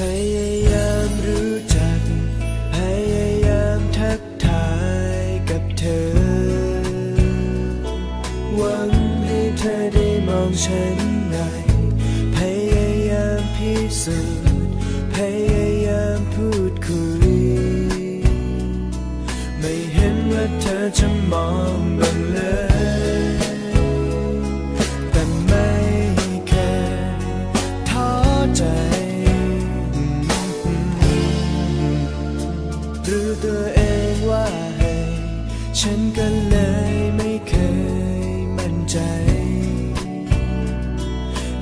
ยายามรู้จัก พยายามทักทายกับเธอ หวังให้เธอได้มองฉันหน่อยพยายามพิสูจน์พยายามพูดคุย ไม่เห็นว่าเธอจะมอง ตัวเองว่าให้ฉันก็เลยไม่เคยมั่นใจ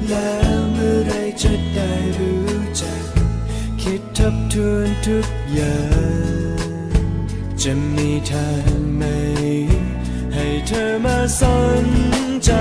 แล้วเมื่อไรจะได้รู้จัก คิดทบทวนทุกอย่าง จะมีทางไหมให้เธอมาสนใจ